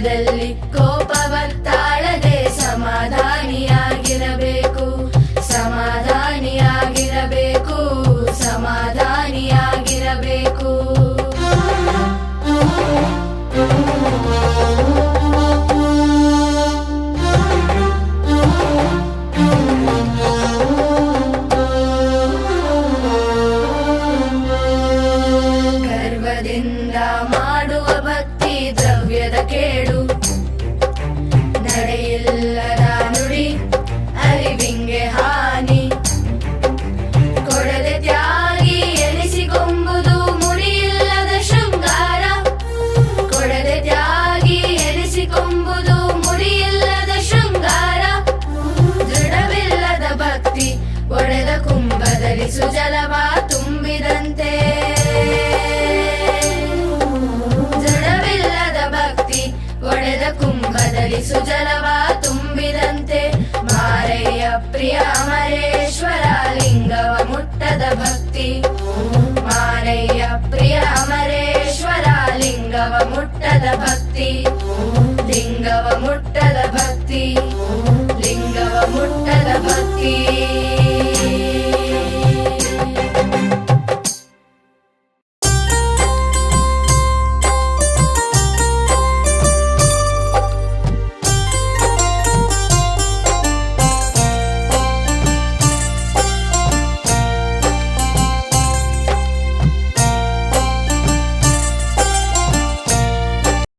delicó. ಗಳಿಸು ಜಲವ ತುಂಬಿದಂತೆ ಮಾರೆಯ ಪ್ರಿಯ ಅಮರೇಶ್ವರ ಲಿಂಗವ ಮುಟ್ಟದ ಭಕ್ತಿ.